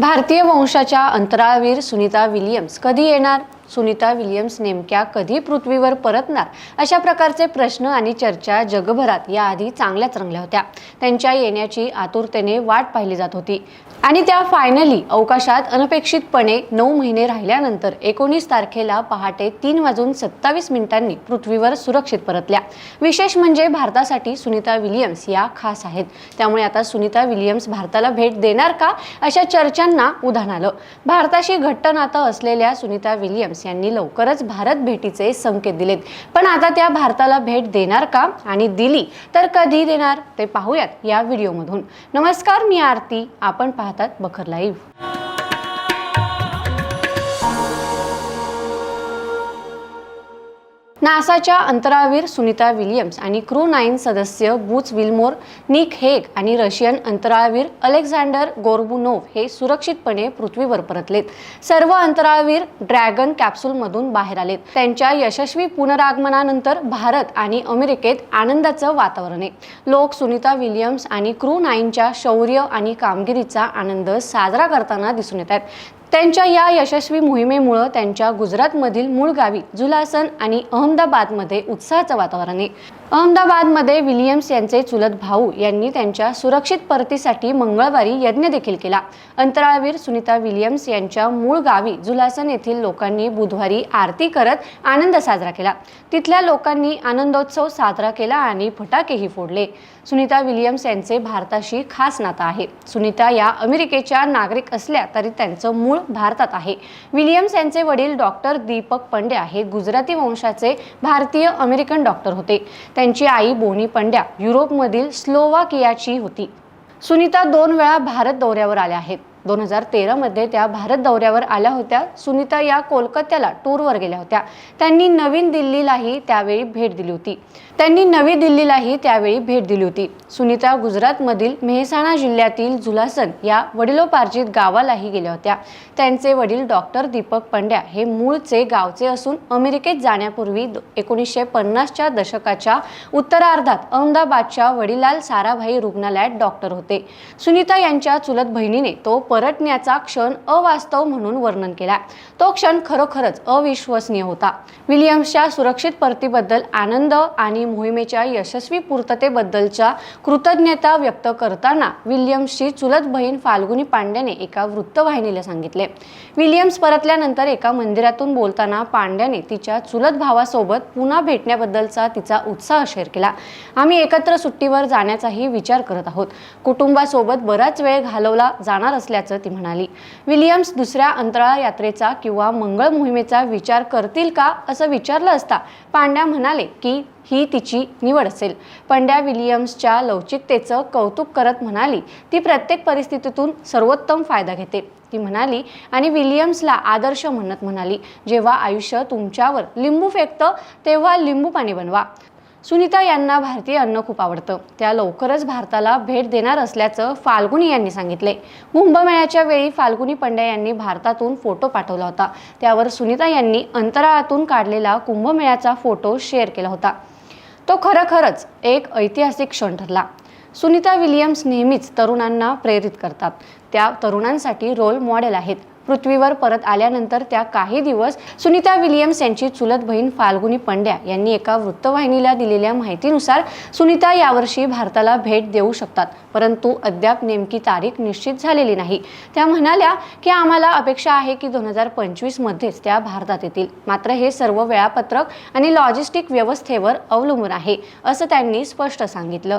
भारतीय वंशाच्या अंतराळवीर सुनीता विलियम्स कधी येणार? सुनीता विलियम्स नेमक्या कधी पृथ्वीवर परतणार? अशा प्रकारचे प्रश्न आणि चर्चा जगभरात याआधी चांगल्याच रंगल्या होत्या. त्यांच्या येण्याची आतुरतेने वाट पाहिली जात होती. आणि त्या फायनली अवकाशात अनपेक्षितपणे नऊ महिने राहिल्यानंतर एकोणीस तारखेला पहाटे तीन वाजून सत्तावीस मिनिटांनी पृथ्वीवर सुरक्षित परतल्या. विशेष म्हणजे भारतासाठी सुनीता विलियम्स या खास आहेत. त्यामुळे आता सुनीता विलियम्स भारताला भेट देणार का? अशा चर्चांना उधाण आलं. भारताशी घट्ट नातं असलेल्या सुनीता विलियम्स यांनी लवकरच भारत भेटीचे संकेत दिलेत. पण आता त्या भारताला भेट देणार का आणि दिली तर कधी देणार ते पाहूयात या व्हिडिओमधून. नमस्कार मी आरती. आपण पाहतात बखर लाईव्ह. नासाच्या अंतराळवीर सुनीता विलियम्स आणि क्रू नाईन सदस्य बूच विल्मोर निक हेग आणि रशियन अंतराळवीर अलेक्झांडर गोर्बुनोव हे सुरक्षितपणे पृथ्वीवर परतलेत. सर्व अंतराळवीर ड्रॅगन कॅप्सूलमधून बाहेर आलेत. त्यांच्या यशस्वी पुनरागमनानंतर भारत आणि अमेरिकेत आनंदाचं वातावरण आहे. लोक सुनीता विलियम्स आणि क्रू नाईनच्या शौर्य आणि कामगिरीचा आनंद साजरा करताना दिसून येत आहेत. त्यांच्या या यशस्वी मोहिमेमुळं त्यांच्या गुजरातमधील मूळ गावी जुलासन आणि अहमदाबादमध्ये उत्साहाचं वातावरण आहे. अहमदाबादमध्ये विलियम्स यांचे चुलत भाऊ यांनी त्यांच्या सुरक्षित परतीसाठी मंगळवारी यज्ञ देखील केला. अंतराळवीर सुनीता विलियम्स यांच्या मूळ गावी जुलासन येथील लोकांनी बुधवारी आरती करत आनंद साजरा केला. तिथल्या लोकांनी आनंदोत्सव साजरा केला आणि फटाकेही फोडले. सुनीता विलियम्स यांचे भारताशी खास नातं आहे. सुनीता या अमेरिकेच्या नागरिक असल्या तरी त्यांचं मूळ भारतात आहे. विलियम्स यांचे वडील डॉक्टर दीपक पंड्या हे गुजराती वंशाचे भारतीय अमेरिकन डॉक्टर होते. त्यांची आई बोनी पंड्या युरोपमधील स्लोवाकियाची होती. सुनीता दोन वेळा भारत दौऱ्यावर आल्या आहेत. दोन हजार तेरामध्ये त्या भारत दौऱ्यावर आल्या होत्या. सुनीता या कोलकात्याला टूरवर गेल्या होत्या. त्यांनी नवीन दिल्लीलाही त्यावेळी भेट दिली होती. त्यांनी नवी दिल्लीलाही त्यावेळी भेट दिली होती. सुनीता गुजरातमधील मेहसाणा जिल्ह्यातील जुलासन या वडिलोपार्जित गावालाही गेल्या होत्या. त्यांचे वडील डॉक्टर दीपक पंड्या हे मूळचे गावचे असून अमेरिकेत जाण्यापूर्वी एकोणीसशे पन्नासच्या दशकाच्या उत्तरार्धात अहमदाबादच्या वडिलाल साराभाई रुग्णालयात डॉक्टर होते. सुनीता यांच्या चुलत बहिणीने तो परतण्याचा क्षण अवास्तव म्हणून वर्णन केला. तो क्षण खरोखरच अविश्वसनीय होता. विलियम्सच्या सुरक्षित परतीबद्दल आनंद आणि मोहिमेच्या यशस्वी पूर्ततेबद्दलच्या कृतज्ञता व्यक्त करताना विलियम्सची चुलत बहीण फाल्गुनी पांड्याने एका वृत्तवाहिनीला सांगितले. विलियम्स परतल्यानंतर एका मंदिरातून बोलताना पांड्याने तिच्या चुलत भावासोबत पुन्हा भेटण्याबद्दलचा तिचा उत्साह शेअर केला. आम्ही एकत्र सुट्टीवर जाण्याचाही विचार करत आहोत. कुटुंबासोबत बराच वेळ घालवला जाणार असल्याचं ती म्हणाली. विलियम्स दुसऱ्या अंतराळ यात्रेचा किंवा मंगळ मोहिमेचा विचार करतील का असं विचारलं असता पांड्या म्हणाले की ही तिची निवड असेल. पंड्या विलियम्सच्या लवचिकतेचं कौतुक करत म्हणाली ती प्रत्येक परिस्थितीतून सर्वोत्तम फायदा घेते. ती म्हणाली आणि विलियम्सला आदर्श म्हणत म्हणाली जेव्हा आयुष्य तुमच्यावर लिंबू फेकतं तेव्हा लिंबू पाणी बनवा. सुनीता यांना भारतीय अन्न खूप आवडतं. त्या लवकरच भारताला भेट देणार असल्याचं फाल्गुनी यांनी सांगितले कुंभमेळ्याच्या वेळी फाल्गुनी पंड्या यांनी भारतातून फोटो पाठवला होता. त्यावर सुनीता यांनी अंतराळातून काढलेला कुंभमेळ्याचा फोटो शेअर केला होता. तो खरोखरच एक ऐतिहासिक क्षण ठरला. सुनीता विलियम्स नेहमीच तरुणांना प्रेरित करतात. त्या तरुणांसाठी रोल मॉडेल आहेत. पृथ्वीवर परत आल्यानंतर त्या काही दिवस सुनीता विलियम्स यांची चुलत बहीण फाल्गुनी पंड्या यांनी एका वृत्तवाहिनीला दिलेल्या माहितीनुसार सुनीता यावर्षी भारताला भेट देऊ शकतात परंतु अद्याप नेमकी तारीख निश्चित झालेली नाही. त्या म्हणाल्या की आम्हाला अपेक्षा आहे की दोन हजार पंचवीसमध्येच त्या भारतात येतील. मात्र हे सर्व वेळापत्रक आणि लॉजिस्टिक व्यवस्थेवर अवलंबून आहे असं त्यांनी स्पष्ट सांगितलं.